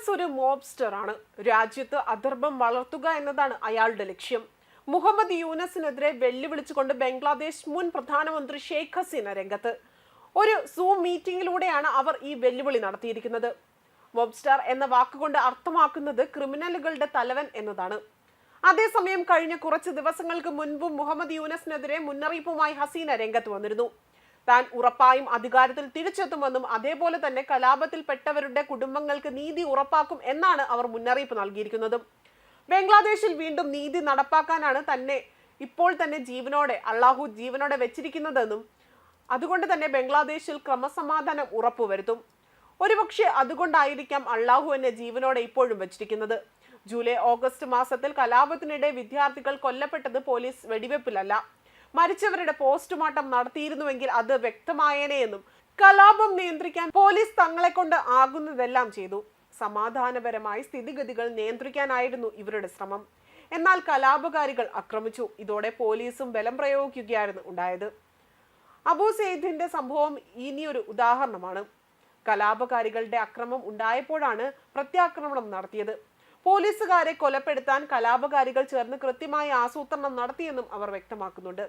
യൂനസ് ഒരു മോബ്സ്റ്റർ ആണ്. രാജ്യത്ത് അധർമ്മം വളർത്തുക എന്നതാണ് അയാളുടെ ലക്ഷ്യം. മുഹമ്മദ് യൂനസിനെതിരെ വെല്ലുവിളിച്ചുകൊണ്ട് ബംഗ്ലാദേശ് മുൻ പ്രധാനമന്ത്രി ഷെയ്ഖ് ഹസീന രംഗത്ത്. ഒരു സൂം മീറ്റിംഗിലൂടെയാണ് അവർ ഈ വെല്ലുവിളി നടത്തിയിരിക്കുന്നത്. മോബ്സ്റ്റാർ എന്ന വാക്കുകൊണ്ട് അർത്ഥമാക്കുന്നത് ക്രിമിനലുകളുടെ തലവൻ എന്നതാണ്. അതേസമയം കഴിഞ്ഞ കുറച്ച് ദിവസങ്ങൾക്ക് മുൻപും മുഹമ്മദ് യൂനസിനെതിരെ മുന്നറിയിപ്പുമായി ഹസീന രംഗത്ത് വന്നിരുന്നു. താൻ ഉറപ്പായും അധികാരത്തിൽ തിരിച്ചെത്തുമെന്നും അതേപോലെ തന്നെ കലാപത്തിൽപ്പെട്ടവരുടെ കുടുംബങ്ങൾക്ക് നീതി ഉറപ്പാക്കും എന്നാണ് അവർ മുന്നറിയിപ്പ് നൽകിയിരിക്കുന്നത്. ബംഗ്ലാദേശിൽ വീണ്ടും നീതി നടപ്പാക്കാനാണ് തന്നെ ഇപ്പോൾ തന്നെ ജീവനോടെ അള്ളാഹു ജീവനോടെ വെച്ചിരിക്കുന്നതെന്നും അതുകൊണ്ട് തന്നെ ബംഗ്ലാദേശിൽ ക്രമസമാധാനം ഉറപ്പുവരുത്തും. ഒരുപക്ഷെ അതുകൊണ്ടായിരിക്കാം അള്ളാഹു എന്നെ ജീവനോടെ ഇപ്പോഴും വെച്ചിരിക്കുന്നത്. ജൂലൈ ഓഗസ്റ്റ് മാസത്തിൽ കലാപത്തിനിടെ വിദ്യാർത്ഥികൾ കൊല്ലപ്പെട്ടത് പോലീസ് വെടിവെപ്പിലല്ല. മരിച്ചവരുടെ പോസ്റ്റ്മോർട്ടം നടത്തിയിരുന്നുവെങ്കിൽ അത് വ്യക്തമായേനെയെന്നും കലാപം നിയന്ത്രിക്കാൻ പോലീസ് തങ്ങളെ കൊണ്ട് ആകുന്നതെല്ലാം ചെയ്തു. സമാധാനപരമായി സ്ഥിതിഗതികൾ നിയന്ത്രിക്കാനായിരുന്നു ഇവരുടെ ശ്രമം. എന്നാൽ കലാപകാരികൾ ആക്രമിച്ചു ഇതോടെ പോലീസും ബലം പ്രയോഗിക്കുകയായിരുന്നു ഉണ്ടായത്. അബു സെയ്ദിന്റെ സംഭവം ഇനിയൊരു ഉദാഹരണമാണ്. കലാപകാരികളുടെ അക്രമം ഉണ്ടായപ്പോഴാണ് പ്രത്യാക്രമണം നടത്തിയത്. പോലീസുകാരെ കൊലപ്പെടുത്താൻ കലാപകാരികൾ ചേർന്ന് കൃത്യമായി ആസൂത്രണം നടത്തിയെന്നും അവർ വ്യക്തമാക്കുന്നുണ്ട്.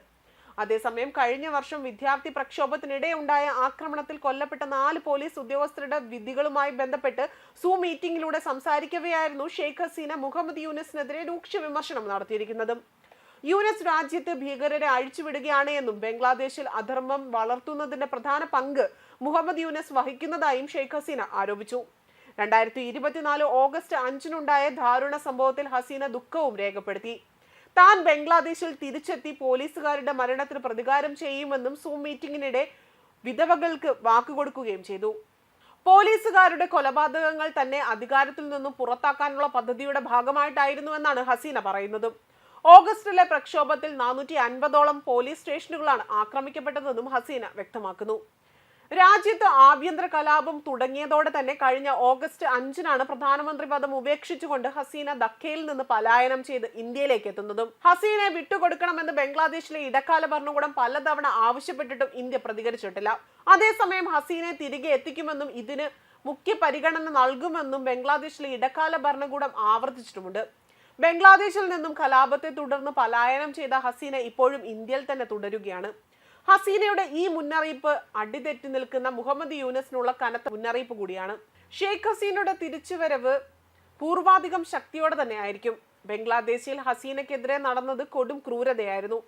അതേസമയം കഴിഞ്ഞ വർഷം വിദ്യാർത്ഥി പ്രക്ഷോഭത്തിനിടെ ഉണ്ടായ ആക്രമണത്തിൽ കൊല്ലപ്പെട്ട നാല് പോലീസ് ഉദ്യോഗസ്ഥരുടെ വിധികളുമായി ബന്ധപ്പെട്ട് സൂ മീറ്റിംഗിലൂടെ സംസാരിക്കവെയായിരുന്നു ഷെയ്ഖ് ഹസീന മുഹമ്മദ് യൂനസിനെതിരെ രൂക്ഷ വിമർശനം നടത്തിയിരിക്കുന്നത്. യൂനസ് രാജ്യത്ത് ഭീകരരെ അഴിച്ചുവിടുകയാണ് എന്നും ബംഗ്ലാദേശിൽ അധർമ്മം വളർത്തുന്നതിന്റെ പ്രധാന പങ്ക് മുഹമ്മദ് യൂനസ് വഹിക്കുന്നതായും ഷെയ്ഖ് ഹസീന ആരോപിച്ചു. രണ്ടായിരത്തി ഇരുപത്തിനാല് ഓഗസ്റ്റ് അഞ്ചിനുണ്ടായ ദാരുണ സംഭവത്തിൽ ഹസീന ദുഃഖവും രേഖപ്പെടുത്തി. താൻ ബംഗ്ലാദേശിൽ തിരിച്ചെത്തി പോലീസുകാരുടെ മരണത്തിന് പ്രതികാരം ചെയ്യുമെന്നും സൂം മീറ്റിംഗിനിടെ വിധവകൾക്ക് വാക്കുകൊടുക്കുകയും ചെയ്തു. പോലീസുകാരുടെ കൊലപാതകങ്ങൾ തന്നെ അധികാരത്തിൽ നിന്നും പുറത്താക്കാനുള്ള പദ്ധതിയുടെ ഭാഗമായിട്ടായിരുന്നുവെന്നാണ് ഹസീന പറയുന്നത്. ഓഗസ്റ്റിലെ പ്രക്ഷോഭത്തിൽ നാനൂറ്റി അൻപതോളം പോലീസ് സ്റ്റേഷനുകളാണ് ആക്രമിക്കപ്പെട്ടതെന്നും ഹസീന വ്യക്തമാക്കുന്നു. രാജ്യത്ത് ആഭ്യന്തര കലാപം തുടങ്ങിയതോടെ തന്നെ കഴിഞ്ഞ ഓഗസ്റ്റ് അഞ്ചിനാണ് പ്രധാനമന്ത്രി പദം ഉപേക്ഷിച്ചുകൊണ്ട് ഹസീന ദക്കയിൽ നിന്ന് പലായനം ചെയ്ത് ഇന്ത്യയിലേക്ക് എത്തുന്നതും. ഹസീനെ വിട്ടുകൊടുക്കണമെന്ന് ബംഗ്ലാദേശിലെ ഇടക്കാല ഭരണകൂടം പലതവണ ആവശ്യപ്പെട്ടിട്ടും ഇന്ത്യ പ്രതികരിച്ചിട്ടില്ല. അതേസമയം ഹസീനെ തിരികെ എത്തിക്കുമെന്നും ഇതിന് മുഖ്യ പരിഗണന നൽകുമെന്നും ബംഗ്ലാദേശിലെ ഇടക്കാല ഭരണകൂടം ആവർത്തിച്ചിട്ടുമുണ്ട്. ബംഗ്ലാദേശിൽ നിന്നും കലാപത്തെ തുടർന്ന് പലായനം ചെയ്ത ഹസീന ഇപ്പോഴും ഇന്ത്യയിൽ തന്നെ തുടരുകയാണ്. ഹസീനയുടെ ഈ മുന്നറിയിപ്പ് അടിതെറ്റി നിൽക്കുന്ന മുഹമ്മദ് യൂനസിനുള്ള കനത്ത മുന്നറിയിപ്പ് കൂടിയാണ്. ഷെയ്ഖ് ഹസീനയുടെ തിരിച്ചുവരവ് പൂർവാധികം ശക്തിയോടെ തന്നെ ആയിരിക്കും ബംഗ്ലാദേശിൽ ഹസീനയ്ക്കെതിരെ നടന്നത് കൊടും ക്രൂരതയായിരുന്നു.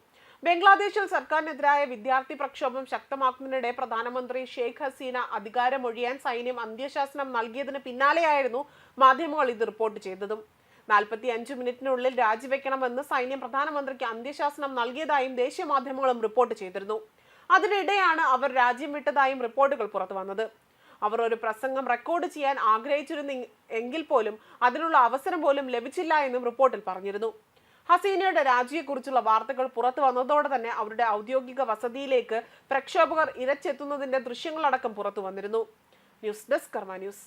ബംഗ്ലാദേശിൽ സർക്കാരിനെതിരായ വിദ്യാർത്ഥി പ്രക്ഷോഭം ശക്തമാക്കുന്നതിനിടെ പ്രധാനമന്ത്രി ഷെയ്ഖ് ഹസീന അധികാരമൊഴിയാൻ സൈന്യം അന്ത്യശാസനം നൽകിയതിന് പിന്നാലെയായിരുന്നു മാധ്യമങ്ങൾ ഇത് റിപ്പോർട്ട് ചെയ്തതും. നാൽപ്പത്തി അഞ്ച് മിനിറ്റിനുള്ളിൽ രാജിവെക്കണമെന്ന് സൈന്യം പ്രധാനമന്ത്രിക്ക് അന്ത്യശാസനം നൽകിയതായും ദേശീയ മാധ്യമങ്ങളും റിപ്പോർട്ട് ചെയ്തിരുന്നു. അതിനിടെയാണ് അവർ രാജ്യം വിട്ടതായും റിപ്പോർട്ടുകൾ പുറത്തു വന്നത്. അവർ ഒരു പ്രസംഗം റെക്കോർഡ് ചെയ്യാൻ ആഗ്രഹിച്ചിരുന്ന എങ്കിൽ പോലും അതിനുള്ള അവസരം പോലും ലഭിച്ചില്ല എന്നും റിപ്പോർട്ടിൽ പറഞ്ഞിരുന്നു. ഹസീനയുടെ രാജിയെക്കുറിച്ചുള്ള വാർത്തകൾ പുറത്തു വന്നതോടെ തന്നെ അവരുടെ ഔദ്യോഗിക വസതിയിലേക്ക് പ്രക്ഷോഭകർ ഇരച്ചെത്തുന്നതിന്റെ ദൃശ്യങ്ങളടക്കം പുറത്തു വന്നിരുന്നു. News desk Karma news.